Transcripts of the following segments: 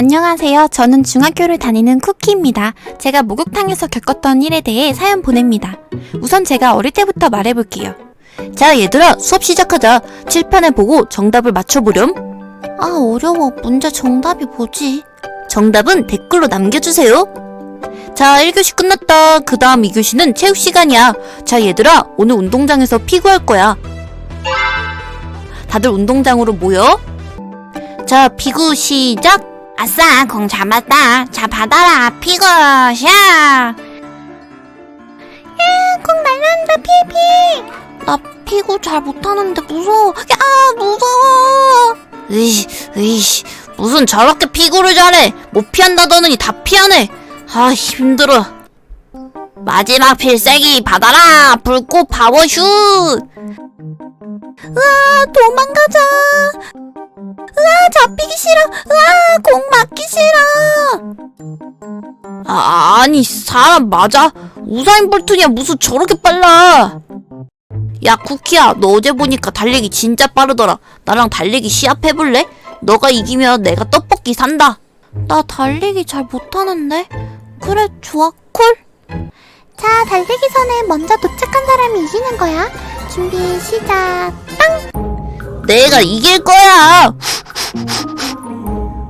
안녕하세요. 저는 중학교를 다니는 쿠키입니다. 제가 목욕탕에서 겪었던 일에 대해 사연 보냅니다. 우선 제가 어릴 때부터 말해볼게요. 자, 얘들아, 수업 시작하자. 칠판을 보고 정답을 맞춰보렴. 아, 어려워. 문제 정답이 뭐지? 정답은 댓글로 남겨주세요. 자, 1교시 끝났다. 그 다음 2교시는 체육 시간이야. 자, 얘들아, 오늘 운동장에서 피구할 거야. 다들 운동장으로 모여. 자, 피구 시작! 아싸, 공 잡았다. 자, 받아라. 피고, 샤! 야, 공 날라간다, 피피! 나 피구 잘 못하는데 무서워. 야, 무서워! 으이씨, 으이씨. 무슨 저렇게 피구를 잘해. 못 피한다더니 다 피하네. 아, 힘들어. 마지막 필살기 받아라. 불꽃 파워슛! 으아, 도망가자. 으아, 잡히기 싫어. 으아, 공 맞기 싫어. 아, 아니, 사람 맞아? 우사인 볼트냐, 무슨 저렇게 빨라. 야, 쿠키야, 너 어제 보니까 달리기 진짜 빠르더라. 나랑 달리기 시합해볼래? 너가 이기면 내가 떡볶이 산다. 나 달리기 잘 못하는데? 그래, 좋아, 콜. 자, 달리기 선에 먼저 도착한 사람이 이기는 거야. 준비, 시작. 내가 이길 거야.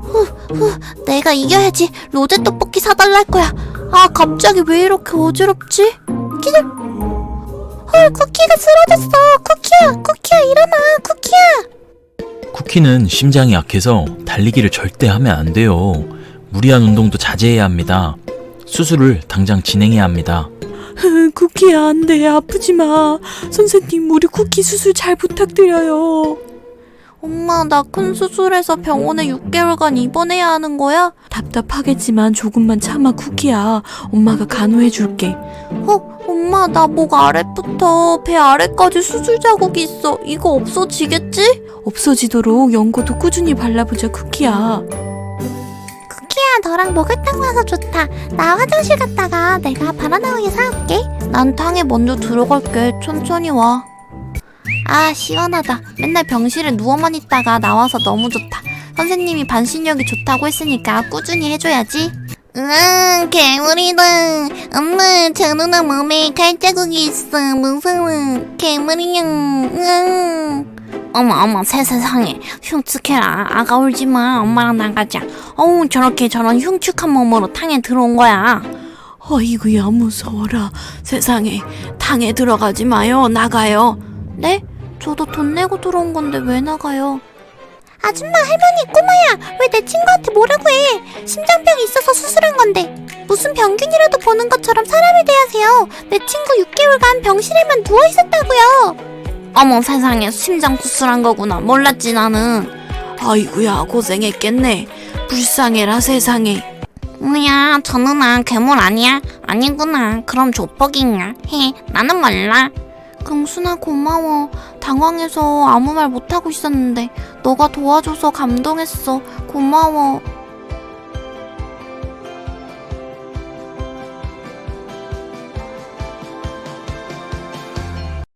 후, 후, 내가 이겨야지. 로제 떡볶이 사달라 할 거야. 아, 갑자기 왜 이렇게 어지럽지? 기절. 헐, 쿠키가 쓰러졌어. 쿠키야, 쿠키야, 일어나, 쿠키야. 쿠키는 심장이 약해서 달리기를 절대 하면 안 돼요. 무리한 운동도 자제해야 합니다. 수술을 당장 진행해야 합니다. 쿠키야 안 돼 아프지 마 선생님 우리 쿠키 수술 잘 부탁드려요 엄마, 나 큰 수술해서 병원에 6개월간 입원해야 하는 거야? 답답하겠지만 조금만 참아 쿠키야 엄마가 간호해 줄게 어, 엄마, 나 목 아래부터 배 아래까지 수술 자국이 있어. 이거 없어지겠지? 없어지도록 연고도 꾸준히 발라보자 쿠키야 쿠키야, 너랑 목욕탕 와서 좋다. 나 화장실 갔다가 내가 바나나 우유 사올게. 난 탕에 먼저 들어갈게. 천천히 와. 아, 시원하다. 맨날 병실에 누워만 있다가 나와서 너무 좋다. 선생님이 반신욕이 좋다고 했으니까 꾸준히 해줘야지. 응, 괴물이다. 엄마, 저 누나 몸에 칼자국이 있어. 무서워. 괴물이야. 응. 어머, 어머, 세세상에. 흉측해라. 아가 울지 마. 엄마랑 나가자. 어우, 저렇게 저런 흉측한 몸으로 탕에 들어온 거야. 어이구야 무서워라 세상에 탕에 들어가지 마요 나가요 네? 저도 돈 내고 들어온 건데 왜 나가요? 아줌마, 할머니, 꼬마야. 왜 내 친구한테 뭐라고 해? 심장병이 있어서 수술한 건데. 무슨 병균이라도 보는 것처럼 사람을 대하세요. 내 친구 6개월간 병실에만 누워 있었다고요. 어머 세상에 심장 수술한 거구나. 몰랐지 나는. 아이구야 고생했겠네 불쌍해라 세상에 뭐야, 저 누나 괴물 아니야? 아니구나. 그럼 조폭인가? 해, 나는 몰라. 긍순아 고마워. 당황해서 아무 말 못하고 있었는데 너가 도와줘서 감동했어. 고마워.